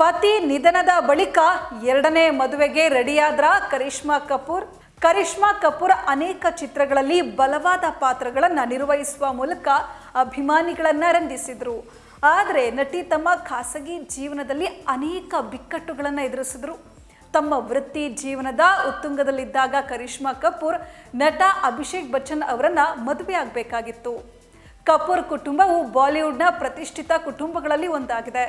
ಪತಿ ನಿಧನದ ಬಳಿಕ ಎರಡನೇ ಮದುವೆಗೆ ರೆಡಿಯಾದ್ರ ಕರಿಷ್ಮಾ ಕಪೂರ್. ಕರಿಷ್ಮಾ ಕಪೂರ್ ಅನೇಕ ಚಿತ್ರಗಳಲ್ಲಿ ಬಲವಾದ ಪಾತ್ರಗಳನ್ನು ನಿರ್ವಹಿಸುವ ಮೂಲಕ ಅಭಿಮಾನಿಗಳನ್ನ ರಂಜಿಸಿದ್ರು. ಆದರೆ ನಟಿ ತಮ್ಮ ಖಾಸಗಿ ಜೀವನದಲ್ಲಿ ಅನೇಕ ಬಿಕ್ಕಟ್ಟುಗಳನ್ನು ಎದುರಿಸಿದ್ರು. ತಮ್ಮ ವೃತ್ತಿ ಜೀವನದ ಉತ್ತುಂಗದಲ್ಲಿದ್ದಾಗ ಕರಿಷ್ಮಾ ಕಪೂರ್ ನಟ ಅಭಿಷೇಕ್ ಬಚ್ಚನ್ ಅವರನ್ನು ಮದುವೆಯಾಗಬೇಕಾಗಿತ್ತು ಕಪೂರ್ ಕುಟುಂಬವು ಬಾಲಿವುಡ್ನ ಪ್ರತಿಷ್ಠಿತ ಕುಟುಂಬಗಳಲ್ಲಿ ಒಂದಾಗಿದೆ.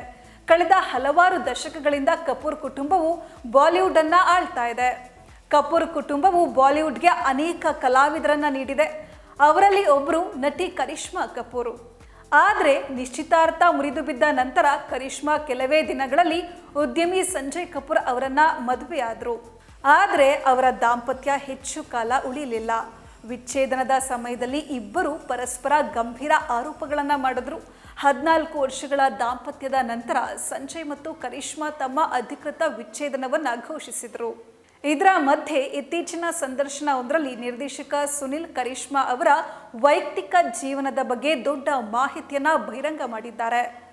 ಕಳೆದ ಹಲವಾರು ದಶಕಗಳಿಂದ ಕಪೂರ್ ಕುಟುಂಬವು ಬಾಲಿವುಡ್ ಅನ್ನ ಆಳ್ತಾ ಇದೆ. ಕಪೂರ್ ಕುಟುಂಬವು ಬಾಲಿವುಡ್ಗೆ ಅನೇಕ ಕಲಾವಿದರನ್ನ ನೀಡಿದೆ. ಅವರಲ್ಲಿ ಒಬ್ಬರು ನಟಿ ಕರಿಷ್ಮಾ ಕಪೂರ್. ಆದರೆ ನಿಶ್ಚಿತಾರ್ಥ ಮುರಿದು ಬಿದ್ದ ನಂತರ ಕರಿಷ್ಮಾ ಕೆಲವೇ ದಿನಗಳಲ್ಲಿ ಉದ್ಯಮಿ ಸಂಜಯ್ ಕಪೂರ್ ಅವರನ್ನ ಮದುವೆಯಾದರು. ಆದರೆ ಅವರ ದಾಂಪತ್ಯ ಹೆಚ್ಚು ಕಾಲ ಉಳಿಲಿಲ್ಲ. ವಿಚ್ಛೇದನದ ಸಮಯದಲ್ಲಿ ಇಬ್ಬರು ಪರಸ್ಪರ ಗಂಭೀರ ಆರೋಪಗಳನ್ನು ಮಾಡಿದ್ರು. ಹದಿನಾಲ್ಕು ವರ್ಷಗಳ ದಾಂಪತ್ಯದ ನಂತರ ಸಂಜಯ್ ಮತ್ತು ಕರಿಷ್ಮಾ ತಮ್ಮ ಅಧಿಕೃತ ವಿಚ್ಛೇದನವನ್ನು ಘೋಷಿಸಿದರು. ಇದರ ಮಧ್ಯೆ ಇತ್ತೀಚಿನ ಸಂದರ್ಶನವೊಂದರಲ್ಲಿ ನಿರ್ದೇಶಕ ಸುನಿಲ್ ಕರಿಷ್ಮಾ ಅವರ ವೈಯಕ್ತಿಕ ಜೀವನದ ಬಗ್ಗೆ ದೊಡ್ಡ ಮಾಹಿತಿಯನ್ನು ಬಹಿರಂಗ ಮಾಡಿದ್ದಾರೆ.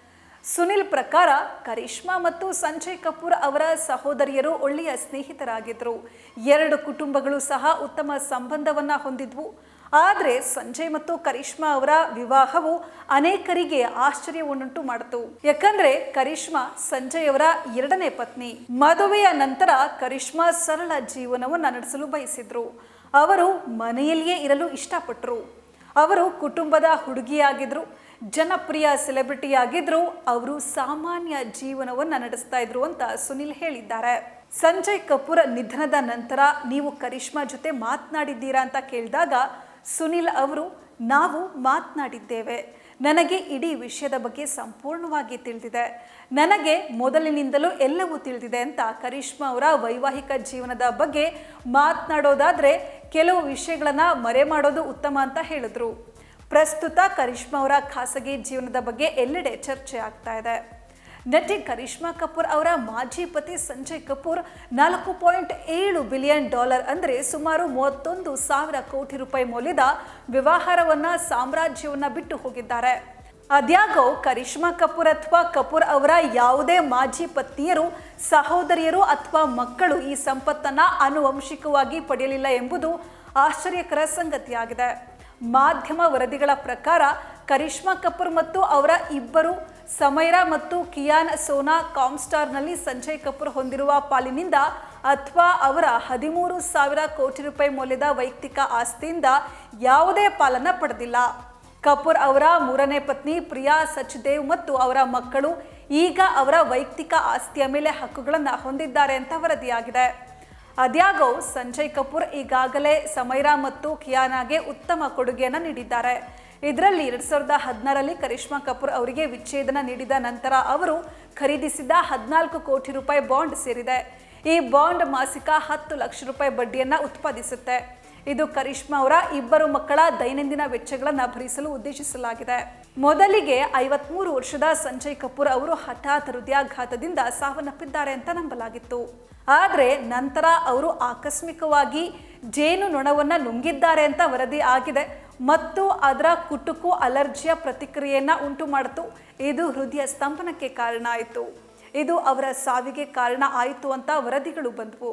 ಸುನಿಲ್ ಪ್ರಕಾರ ಕರಿಷ್ಮಾ ಮತ್ತು ಸಂಜಯ್ ಕಪೂರ್ ಅವರ ಸಹೋದರಿಯರು ಒಳ್ಳೆಯ ಸ್ನೇಹಿತರಾಗಿದ್ದರು ಎರಡು ಕುಟುಂಬಗಳು ಸಹ ಉತ್ತಮ ಸಂಬಂಧವನ್ನು ಹೊಂದಿದ್ವು. ಆದರೆ ಸಂಜಯ್ ಮತ್ತು ಕರಿಷ್ಮಾ ಅವರ ವಿವಾಹವು ಅನೇಕರಿಗೆ ಆಶ್ಚರ್ಯವನ್ನುಂಟು ಮಾಡಿತು. ಯಾಕಂದ್ರೆ ಕರಿಷ್ಮಾ ಸಂಜಯ್ ಅವರ ಎರಡನೇ ಪತ್ನಿ. ಮದುವೆಯ ನಂತರ ಕರಿಷ್ಮಾ ಸರಳ ಜೀವನವನ್ನು ನಡೆಸಲು ಬಯಸಿದ್ರು. ಅವರು ಮನೆಯಲ್ಲಿಯೇ ಇರಲು ಇಷ್ಟಪಟ್ಟರು ಅವರು ಕುಟುಂಬದ ಹುಡುಗಿಯಾಗಿದ್ರು. ಜನಪ್ರಿಯ ಸೆಲೆಬ್ರಿಟಿ ಆಗಿದ್ರು, ಅವರು ಸಾಮಾನ್ಯ ಜೀವನವನ್ನ ನಡೆಸ್ತಾ ಇದ್ರು ಅಂತ ಸುನಿಲ್ ಹೇಳಿದ್ದಾರೆ. ಸಂಜಯ್ ಕಪೂರ್ ನಿಧನದ ನಂತರ ನೀವು ಕರಿಷ್ಮಾ ಜೊತೆ ಮಾತನಾಡಿದ್ದೀರಾ ಅಂತ ಕೇಳಿದಾಗ, ಸುನಿಲ್ ಅವರು, ನಾವು ಮಾತನಾಡಿದ್ದೇವೆ. ನನಗೆ ಇಡೀ ವಿಷಯದ ಬಗ್ಗೆ ಸಂಪೂರ್ಣವಾಗಿ ತಿಳಿದಿದೆ. ನನಗೆ ಮೊದಲಿನಿಂದಲೂ ಎಲ್ಲವೂ ತಿಳಿದಿದೆ ಅಂತ ಕರಿಷ್ಮಾ ಅವರ ವೈವಾಹಿಕ ಜೀವನದ ಬಗ್ಗೆ ಮಾತನಾಡೋದಾದರೆ, ಕೆಲವು ವಿಷಯಗಳನ್ನು ಮರೆ ಮಾಡೋದು ಉತ್ತಮ ಅಂತ ಹೇಳಿದ್ರು. ಪ್ರಸ್ತುತ ಕರಿಷ್ಮಾ ಅವರ ಖಾಸಗಿ ಜೀವನದ ಬಗ್ಗೆ ಎಲ್ಲೆಡೆ ಚರ್ಚೆ ಆಗ್ತಾ ಇದೆ. ನಟಿ ಕರಿಷ್ಮಾ ಕಪೂರ್ ಅವರ ಮಾಜಿ ಪತಿ ಸಂಜಯ್ ಕಪೂರ್ ನಾಲ್ಕು ಪಾಯಿಂಟ್ ಏಳು ಬಿಲಿಯನ್ ಡಾಲರ್ ಅಂದರೆ ಸುಮಾರು ಮೂವತ್ತೊಂದು ಸಾವಿರ ಕೋಟಿ ರೂಪಾಯಿ ಮೌಲ್ಯದ ವ್ಯವಹಾರವನ್ನು, ಸಾಮ್ರಾಜ್ಯವನ್ನು ಬಿಟ್ಟು ಹೋಗಿದ್ದಾರೆ. ಅದ್ಯಾಗೋ ಕರಿಷ್ಮಾ ಕಪೂರ್ ಅಥವಾ ಕಪೂರ್ ಅವರ ಯಾವುದೇ ಮಾಜಿ ಪತ್ನಿಯರು ಸಹೋದರಿಯರು ಅಥವಾ ಮಕ್ಕಳು ಈ ಸಂಪತ್ತನ್ನು ಆನುವಂಶಿಕವಾಗಿ ಪಡೆಯಲಿಲ್ಲ ಎಂಬುದು ಆಶ್ಚರ್ಯಕರ ಸಂಗತಿಯಾಗಿದೆ. ಮಾಧ್ಯಮ ವರದಿಗಳ ಪ್ರಕಾರ ಕರಿಷ್ಮಾ ಕಪೂರ್ ಮತ್ತು ಅವರ ಇಬ್ಬರು ಸಮೈರಾ ಮತ್ತು ಕಿಯಾನ್ ಸೋನಾ ಕಾಮ್ಸ್ಟಾರ್ನಲ್ಲಿ ಸಂಜಯ್ ಕಪೂರ್ ಹೊಂದಿರುವ ಪಾಲಿನಿಂದ ಅಥವಾ ಅವರ ಹದಿಮೂರು ಸಾವಿರ ಕೋಟಿ ರೂಪಾಯಿ ಮೌಲ್ಯದ ವೈಯಕ್ತಿಕ ಆಸ್ತಿಯಿಂದ ಯಾವುದೇ ಪಾಲನ್ನು ಪಡೆದಿಲ್ಲ. ಕಪೂರ್ ಅವರ ಮೂರನೇ ಪತ್ನಿ ಪ್ರಿಯಾ ಸಚ್ದೇವ್ ಮತ್ತು ಅವರ ಮಕ್ಕಳು ಈಗ ಅವರ ವೈಯಕ್ತಿಕ ಆಸ್ತಿಯ ಮೇಲೆ ಹಕ್ಕುಗಳನ್ನು ಹೊಂದಿದ್ದಾರೆ ಅಂತ ವರದಿಯಾಗಿದೆ. ಅದ್ಯಾಗೋ ಸಂಜಯ್ ಕಪೂರ್ ಈಗಾಗಲೇ ಸಮೈರಾ ಮತ್ತು ಕಿಯಾನಾಗೆ ಉತ್ತಮ ಕೊಡುಗೆಯನ್ನು ನೀಡಿದ್ದಾರೆ. ಇದರಲ್ಲಿ ಎರಡ್ ಸಾವಿರದ ಹದಿನಾರರಲ್ಲಿ ಕರಿಷ್ಮಾ ಕಪೂರ್ ಅವರಿಗೆ ವಿಚ್ಛೇದನ ನೀಡಿದ ನಂತರ ಅವರು ಖರೀದಿಸಿದ ಹದಿನಾಲ್ಕು ಕೋಟಿ ರೂಪಾಯಿ ಬಾಂಡ್ ಸೇರಿದೆ. ಈ ಬಾಂಡ್ ಮಾಸಿಕ ಹತ್ತು ಲಕ್ಷ ರೂಪಾಯಿ ಬಡ್ಡಿಯನ್ನ ಉತ್ಪಾದಿಸುತ್ತೆ. ಇದು ಕರಿಷ್ಮಾ ಅವರ ಇಬ್ಬರು ಮಕ್ಕಳ ದೈನಂದಿನ ವೆಚ್ಚಗಳನ್ನು ಭರಿಸಲು ಉದ್ದೇಶಿಸಲಾಗಿದೆ. ಮೊದಲಿಗೆ ಐವತ್ಮೂರು ವರ್ಷದ ಸಂಜಯ್ ಕಪೂರ್ ಅವರು ಹಠಾತ್ ಹೃದಯಾಘಾತದಿಂದ ಸಾವನ್ನಪ್ಪಿದ್ದಾರೆ ಅಂತ ನಂಬಲಾಗಿತ್ತು. ಆದರೆ ನಂತರ ಅವರು ಆಕಸ್ಮಿಕವಾಗಿ ಜೇನು ನೊಣವನ್ನ ನುಂಗಿದ್ದಾರೆ ಅಂತ ವರದಿ ಆಗಿದೆ. ಮತ್ತು ಅದರ ಕುಟುಕು ಅಲರ್ಜಿಯ ಪ್ರತಿಕ್ರಿಯೆಯನ್ನು ಉಂಟು ಮಾಡಿತು. ಇದು ಹೃದಯ ಸ್ತಂಭನಕ್ಕೆ ಕಾರಣ ಆಯಿತು. ಇದು ಅವರ ಸಾವಿಗೆ ಕಾರಣ ಆಯಿತು ಅಂತ ವರದಿಗಳು ಬಂದವು.